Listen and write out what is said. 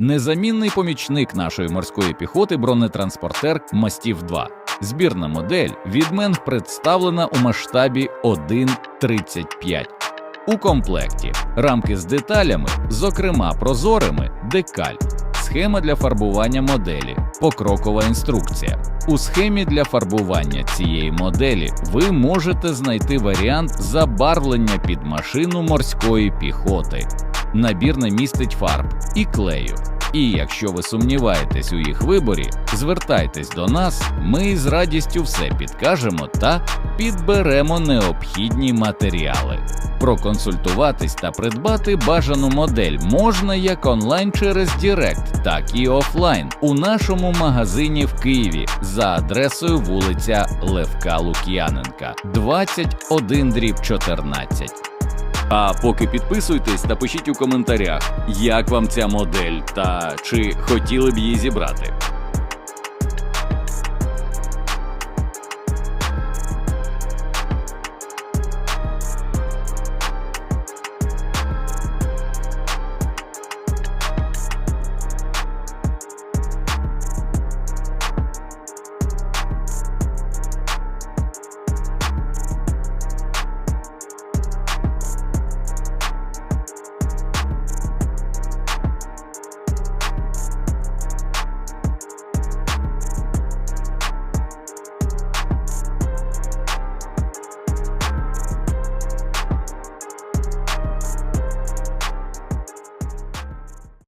Незамінний помічник нашої морської піхоти бронетранспортер Мастів 2. Збірна модель відмен представлена у масштабі 1.35. У комплекті рамки з деталями, зокрема прозорими, декаль, схема для фарбування моделі, покрокова інструкція. У схемі для фарбування цієї моделі ви можете знайти варіант забарвлення під машину морської піхоти. Набір не містить фарб і клею. І якщо ви сумніваєтесь у їх виборі, звертайтесь до нас, ми з радістю все підкажемо та підберемо необхідні матеріали. Проконсультуватись та придбати бажану модель можна як онлайн через Дірект, так і офлайн у нашому магазині в Києві за адресою вулиця Левка Лук'яненка, 21 дріб 14. А поки підписуйтесь та пишіть у коментарях, як вам ця модель та чи хотіли б її зібрати.